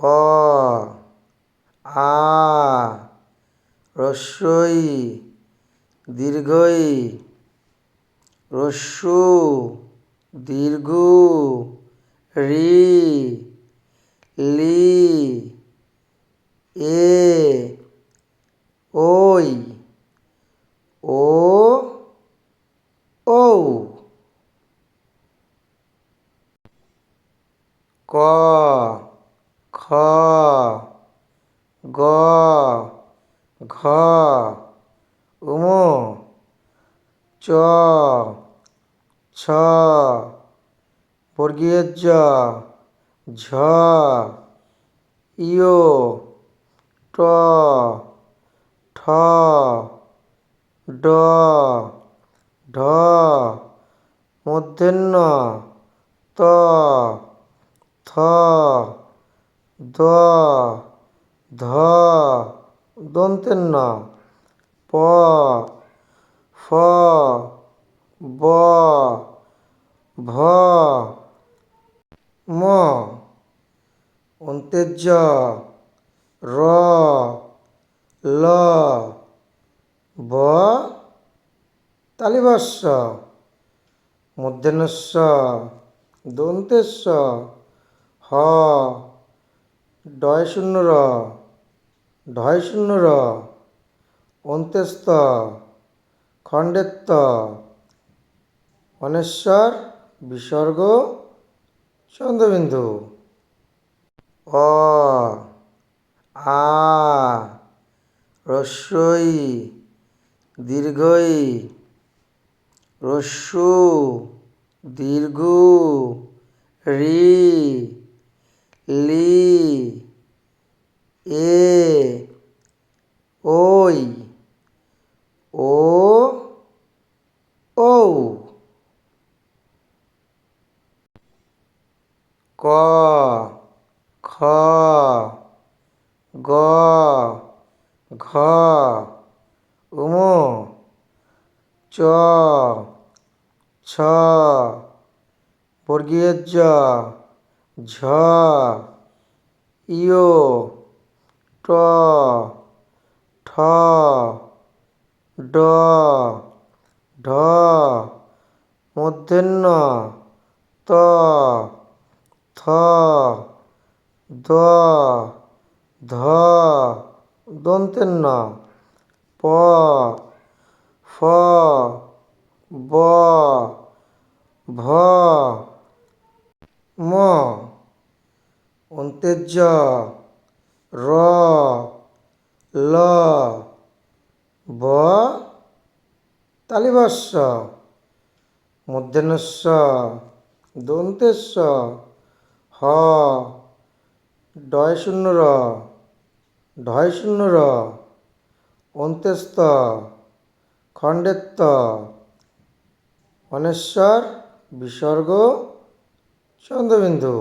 অ আ রস্যই দীর্ঘই রস্যু দীর্ঘু রি লি এ ওই ও ঔ। ক গ, ঘ, উমো, চ, ছ, বর্গীয় জ, ঝ ইয় ট, ঠ, ড, ঢ মূর্ধন্য ত, থ দ, ধ দন্তেন্য প, ফ, ব, ভ, ম অন্তেজ্য র, ল, ব, তালিবস্য মূর্ধন্যস্য দন্তেস্য, হ ডয় শূন্য র, ঢয় শূন্য র অন্ত্যস্ত খণ্ডেত্ব অনেশ্বর, বিসর্গ, চন্দ্রবিন্দু। অ, আ, রস্যই, দীর্ঘই, রস্যু, দীর্ঘু, রি, লি এ ওই ও ঔ ক, খ, গ, ঘ, উমো, চ, ছ, বর্গীয় জ, ঝ ইয় ট, ঠ, ড, ঢ মূর্ধন্য ত থ, দ, ধ দন্তের ন প, ফ, ব, ভ, ম, অন্তেজ্য, র, ল, ব, তালিবস্য মূর্ধন্যস্য দন্তেস্য হ। ডয় শূন্য র ঢয় শূন্য র অন্ত্যস্ত খণ্ডেত্ব অনেশ্বর বিসর্গ চন্দ্রবিন্দু।